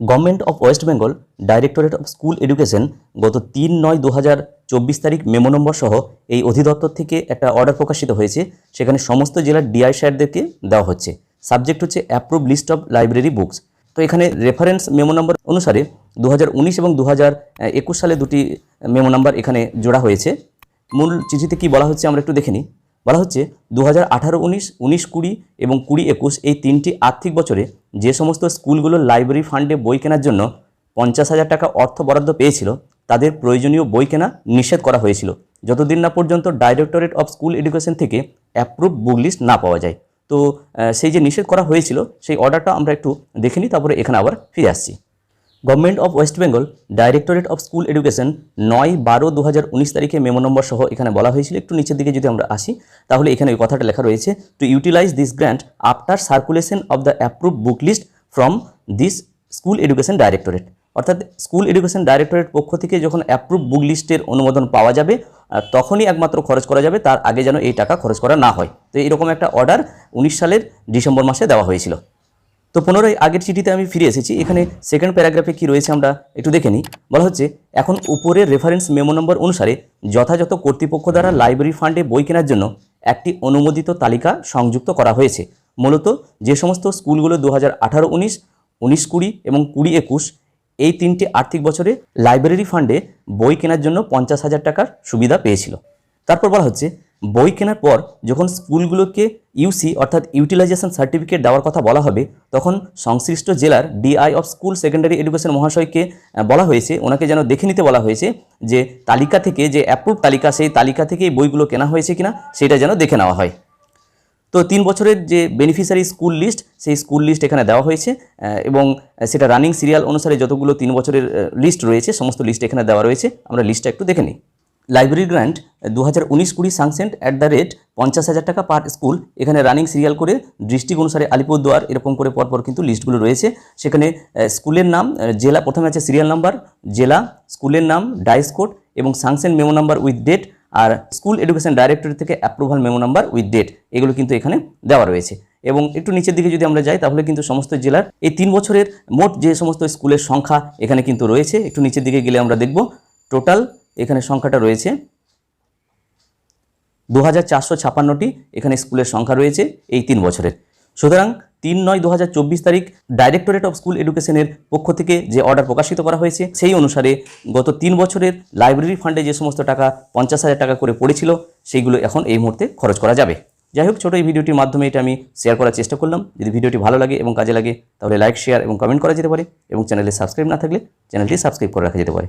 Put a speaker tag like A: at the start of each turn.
A: Government of West Bengal directorate of school education গত তিন নয় দু হাজার চব্বিশ তারিখ মেমো নম্বর সহ এই অধিদপ্তর থেকে একটা অর্ডার প্রকাশিত হয়েছে। সেখানে সমস্ত জেলার ডিআই স্যারদেরকে দেওয়া হচ্ছে। সাবজেক্ট হচ্ছে approve list of library books তো এখানে রেফারেন্স মেমো নম্বর অনুসারে দু হাজার উনিশ এবং দু সালে দুটি মেমো নাম্বার এখানে জোড়া হয়েছে। মূল চিঠিতে কি বলা হচ্ছে আমরা একটু দেখে নিই। বলা হচ্ছে দু হাজার আঠারো, উনিশ উনিশ কুড়ি এবং কুড়ি একুশ এই তিনটি আর্থিক বছরে যে সমস্ত স্কুলগুলো লাইব্রেরি ফান্ডে বই কেনার জন্য পঞ্চাশ হাজার টাকা অর্থ বরাদ্দ পেয়েছিল, তাদের প্রয়োজনীয় বই কেনা নিষেধ করা হয়েছিল। যতদিন না পর্যন্ত ডাইরেক্টরেট অফ স্কুল এডুকেশন থেকে অ্যাপ্রুভ বুক লিস্ট না পাওয়া যায়। তো সেই যে নিষেধ করা হয়েছিল, সেই অর্ডারটা আমরা একটু দেখে নিই, তারপরে এখানে আবার ফিরে আসছি। Government of West Bengal directorate of school education নয় বারো দু তারিখে মেমো নম্বর সহ এখানে বলা হয়েছিল। একটু নিচের দিকে যদি আমরা আসি, তাহলে এখানে ওই কথাটা লেখা রয়েছে। To utilize this grant after circulation of the approve book list from this school education directorate অর্থাৎ স্কুল এডুকেশন ডাইরেক্টরেট পক্ষ থেকে যখন অ্যাপ্রুভ বুক লিস্টের অনুমোদন পাওয়া যাবে তখনই একমাত্র খরচ করা যাবে, তার আগে যেন এই টাকা খরচ করা না হয়। তো এরকম একটা অর্ডার উনিশ সালের ডিসেম্বর মাসে দেওয়া হয়েছিল। তো পুনরায় আগের চিঠিতে আমি ফিরে এসেছি। এখানে সেকেন্ড প্যারাগ্রাফে কি রয়েছে আমরা একটু দেখে নিই। বলা হচ্ছে, এখন উপরের রেফারেন্স মেমো নম্বর অনুসারে যথাযথ কর্তৃপক্ষ দ্বারা লাইব্রেরি ফান্ডে বই কেনার জন্য একটি অনুমোদিত তালিকা সংযুক্ত করা হয়েছে। মূলত যে সমস্ত স্কুলগুলো দু হাজার আঠারো, উনিশ উনিশ কুড়ি এবং কুড়ি একুশ, এই তিনটি আর্থিক বছরে লাইব্রেরি ফান্ডে বই কেনার জন্য পঞ্চাশ হাজার টাকার সুবিধা পেয়েছিল। তারপর বলা হচ্ছে, বই কেনার পর যখন স্কুলগুলোকে ইউসি অর্থাৎ ইউটিলাইজেশন সার্টিফিকেট দেওয়ার কথা বলা হবে, তখন সংশ্লিষ্ট জেলার DI of school secondary education মহাশয়কে বলা হয়েছে, ওনাকে যেন দেখে নিতে বলা হয়েছে যে তালিকা থেকে যে অ্যাপ্রুভ তালিকা, সেই তালিকা থেকেই বইগুলো কেনা হয়েছে কিনা, সেটা যেন দেখে নেওয়া হয়। তো তিন বছরের যে বেনিফিশিয়ারি স্কুল লিস্ট সেই স্কুল লিস্ট এখানে দেওয়া হয়েছে এবং সেটা রানিং সিরিয়াল অনুসারে যতগুলো তিন বছরের লিস্ট রয়েছে, সমস্ত লিস্ট এখানে দেওয়া রয়েছে। আমরা লিস্টটা একটু দেখে নিই। লাইব্রেরি গ্র্যান্ট দু হাজার উনিশ কুড়ি সাংসেন্ট অ্যাট দ্য রেট পঞ্চাশ হাজার টাকা পার স্কুল। এখানে রানিং সিরিয়াল করে ডিস্ট্রিক্ট অনুসারে আলিপুরদুয়ার এরকম করে পরপর কিন্তু লিস্টগুলো রয়েছে। সেখানে স্কুলের নাম জেলা, প্রথমে আছে সিরিয়াল নাম্বার, জেলা, স্কুলের নাম, ডাইস কোড এবং sanction memo number with date R school education directory থেকে approval memo number with date. এগুলো কিন্তু এখানে দেওয়া রয়েছে। এবং একটু নিচের দিকে যদি আমরা যাই, তাহলে কিন্তু সমস্ত জেলার এই তিন বছরের মোট যে সমস্ত স্কুলের সংখ্যা এখানে কিন্তু রয়েছে। একটু নিচের দিকে গেলে আমরা দেখব, টোটাল এখানে সংখ্যাটা রয়েছে। দু হাজার এখানে স্কুলের সংখ্যা রয়েছে এই তিন বছরের। সুতরাং তিন নয় দু তারিখ ডাইরেক্টরেট অফ স্কুল এডুকেশনের পক্ষ থেকে যে অর্ডার প্রকাশিত করা হয়েছে, সেই অনুসারে গত তিন বছরের লাইব্রেরি ফান্ডে যে সমস্ত টাকা পঞ্চাশ হাজার টাকা করে পড়েছিল, সেইগুলো এখন এই মুহূর্তে খরচ করা যাবে। যাই হোক, ছোটো এই ভিডিওটির মাধ্যমে এটা আমি শেয়ার করার চেষ্টা করলাম। যদি ভিডিওটি ভালো লাগে এবং কাজে লাগে, তাহলে লাইক শেয়ার এবং কমেন্ট করা যেতে পারে এবং চ্যানেলে সাবস্ক্রাইব না থাকলে চ্যানেলটি সাবস্ক্রাইব করে রাখা যেতে পারে।